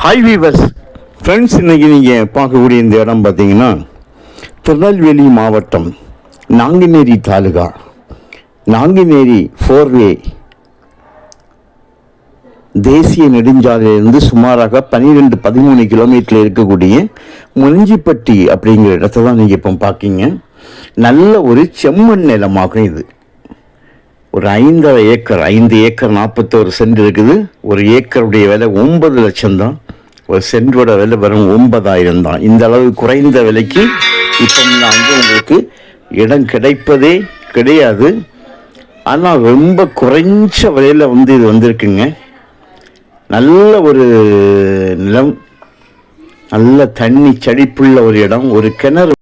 Hi viewers friends இன்றைக்கி நீங்கள் பார்க்கக்கூடிய இந்த இடம் பார்த்தீங்கன்னா திருநெல்வேலி மாவட்டம் நாங்குநேரி தாலுகா. நாங்குநேரி ஃபோர்வே தேசிய நெடுஞ்சாலையிலிருந்து சுமாராக பன்னிரெண்டு பதிமூணு கிலோமீட்டரில் இருக்கக்கூடிய முறிஞ்சிப்பட்டி அப்படிங்கிற இடத்த தான் நீங்கள் இப்போ பார்க்கிங்க. நல்ல ஒரு செம்மண் நிலமாகும் இது. ஒரு ஐந்தரை ஏக்கர் ஐந்து ஏக்கர் நாற்பத்தோரு சென்ட் இருக்குது. ஒரு ஏக்கருடைய விலை ஒன்பது லட்சம் தான். ஒரு சென்டோட விலை வெறும் ஒன்பதாயிரம் தான். இந்த அளவு குறைந்த விலைக்கு இப்போ வந்து உங்களுக்கு இடம் கிடைப்பதே கிடையாது. ஆனால் ரொம்ப குறைஞ்ச விலையில் வந்து இது வந்திருக்குங்க. நல்ல ஒரு நிலம் நல்ல தண்ணி செழிப்புள்ள ஒரு இடம் ஒரு கிணறு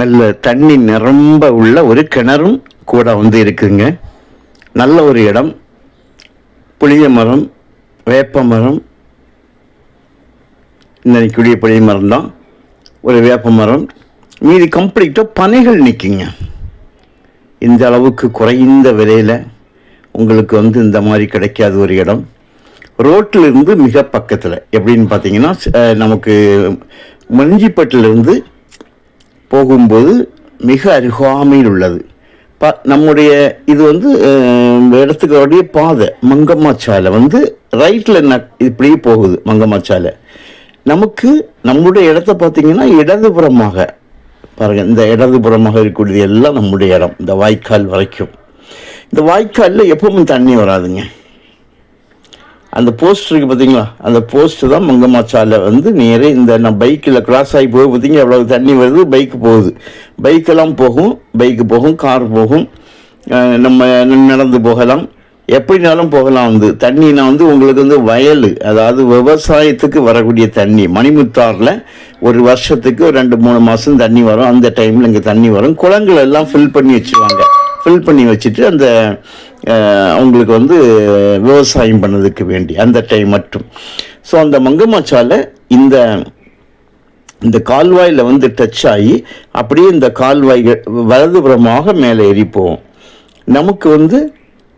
நல்ல தண்ணி நிரம்ப உள்ள ஒரு கிணறும் கூட வந்து இருக்குங்க. நல்ல ஒரு இடம். புளிய மரம் வேப்ப மரம் இன்னைக்குரிய பழைய மரம் தான் ஒரு வேப்ப மரம். மீதி கம்ப்ளீட்டாக பனைகள் நிற்குங்க இந்த அளவுக்கு குறைந்த விலையில் உங்களுக்கு வந்து இந்த மாதிரி கிடைக்காத ஒரு இடம். ரோட்டில் இருந்து மிக பக்கத்தில். எப்படின்னு பார்த்தீங்கன்னா நமக்கு மஞ்சிப்பட்டிலிருந்து போகும்போது மிக அருகாமையில் உள்ளது. ப நம்முடைய இது வந்து இடத்துக்களுடைய பாதை. மங்கம்மா சாலை வந்து ரைட்டில் ந இப்படியே போகுது மங்கம்மா சாலை நமக்கு நம்முடைய இடத்த பார்த்தீங்கன்னா இடதுபுறமாக. பாருங்கள் இந்த இடதுபுறமாக இருக்கக்கூடியது எல்லாம் நம்முடைய இடம். இந்த வாய்க்கால் வரைக்கும். இந்த வாய்க்காலில் எப்பவும் தண்ணி வராதுங்க. அந்த போஸ்ட் இருக்குது பார்த்தீங்களா? அந்த போஸ்ட்டு தான் மங்கம்மாச்சாலை வந்து நேரே இந்த நான் பைக்கில் கிராஸ் ஆகி போய் பார்த்தீங்க எவ்வளவு தண்ணி வருது? பைக்கு போகுது. பைக்கெல்லாம் போகும் பைக்கு போகும் கார் போகும். நம்ம நடந்து போகலாம். எப்படினாலும் போகலாம் வந்து. தண்ணினா வந்து உங்களுக்கு வந்து வயல். அதாவது விவசாயத்துக்கு வரக்கூடிய தண்ணி. மணிமுத்தாரில் ஒரு வருஷத்துக்கு ஒரு ரெண்டு மூணு மாதம் தண்ணி வரும். அந்த டைமில் இங்கே தண்ணி வரும். குளங்கள் எல்லாம் ஃபில் பண்ணி வச்சுருவாங்க. ஃபில் பண்ணி வச்சுட்டு அந்த அவங்களுக்கு வந்து விவசாயம் பண்ணதுக்கு வேண்டி. அந்த டைம் மட்டும். ஸோ அந்த மங்கம்மாச்சால இந்த இந்த கால்வாயில் வந்து டச் ஆகி அப்படியே இந்த கால்வாய்கள் வலதுபுறமாக மேலே எரிப்போம் நமக்கு வந்து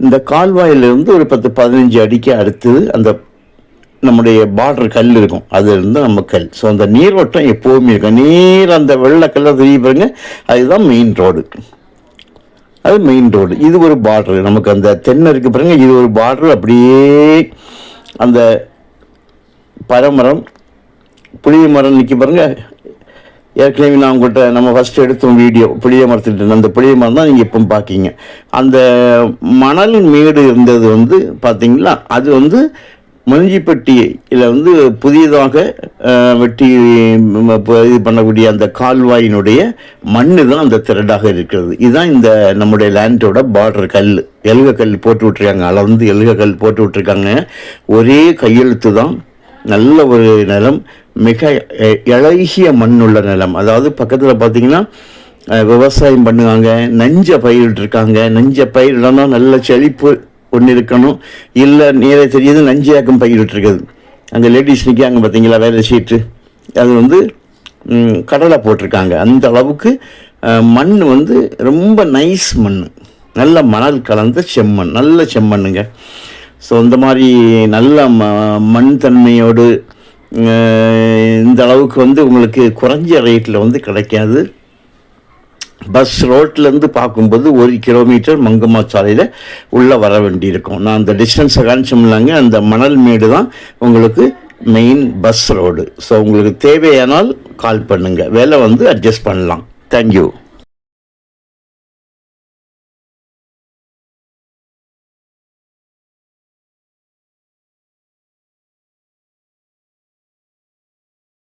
இந்த கால்வாயிலிருந்து ஒரு பத்து பதினஞ்சு அடிக்கு அடுத்தது அந்த நம்முடைய பார்டர் கல் இருக்கும். அது இருந்து நம்ம கல். ஸோ அந்த நீர்வட்டம் எப்போவுமே இருக்கும். நீர் அந்த வெள்ளக்கல்ல தெரிய பாருங்க. அதுதான் மெயின் ரோடு அது மெயின் ரோடு இது ஒரு பார்டர் நமக்கு அந்த தென்னை இருக்கு பாருங்க. இது ஒரு பார்டர் அப்படியே அந்த பரமரம் புளிய மரம் நிற்க பாருங்க. ஏற்கனவே நான் உங்கள்கிட்ட நம்ம ஃபஸ்ட்டு எடுத்தோம் வீடியோ புளிய மரத்துட்டு அந்த புளிய மரம் தான் நீங்கள் இப்போ பார்க்கீங்க. அந்த மணலின் மேடு இருந்தது வந்து பார்த்தீங்களா? அது வந்து மஞ்சிப்பட்டியில் வந்து புதியதாக வெட்டி இது பண்ணக்கூடிய அந்த கால்வாயினுடைய மண்ணு தான் அந்த திரடாக இருக்கிறது. இதுதான் இந்த நம்முடைய லேண்டோட பார்டர் கல். எலுக கல் போட்டு விட்ருக்காங்க அளந்து எலுக கல் போட்டு விட்ருக்காங்க ஒரே கையெழுத்து தான். நல்ல ஒரு நிலம். மிக இழகிய மண்ணுள்ள நிலம். அதாவது பக்கத்தில் பார்த்தீங்கன்னா விவசாயம் பண்ணுவாங்க நஞ்சை பயிரிட்டிருக்காங்க நஞ்சை பயிரிடனா நல்ல செழிப்பு ஒன்று இருக்கணும். இல்லை நேரே தெரியுது நஞ்சையாக்கம் பயிரிட்டிருக்குது அங்கே லேடிஸ் நிற்காங்க பார்த்தீங்களா வேலை சீட்டு அது வந்து கடலை போட்டிருக்காங்க. அந்த அளவுக்கு மண் வந்து ரொம்ப நைஸ் மண். நல்ல மணல் கலந்த செம்மண். நல்ல செம்மண்ணுங்க. ஸோ இந்த மாதிரி நல்ல ம மண் தன்மையோடு இந்த அளவுக்கு வந்து உங்களுக்கு குறைஞ்ச ரேட்டில் வந்து கிடைக்காது. பஸ் ரோட்லேருந்து பார்க்கும்போது ஒரு கிலோமீட்டர் மங்கம்மா சாலையில் உள்ளே வர வேண்டியிருக்கும். நான் அந்த டிஸ்டன்ஸை காமிச்சோம்லாங்க அந்த மணல் மேடு தான் உங்களுக்கு மெயின் பஸ் ரோடு ஸோ உங்களுக்கு தேவையானால் கால் பண்ணுங்கள் விலை வந்து அட்ஜஸ்ட் பண்ணலாம். தேங்க்யூ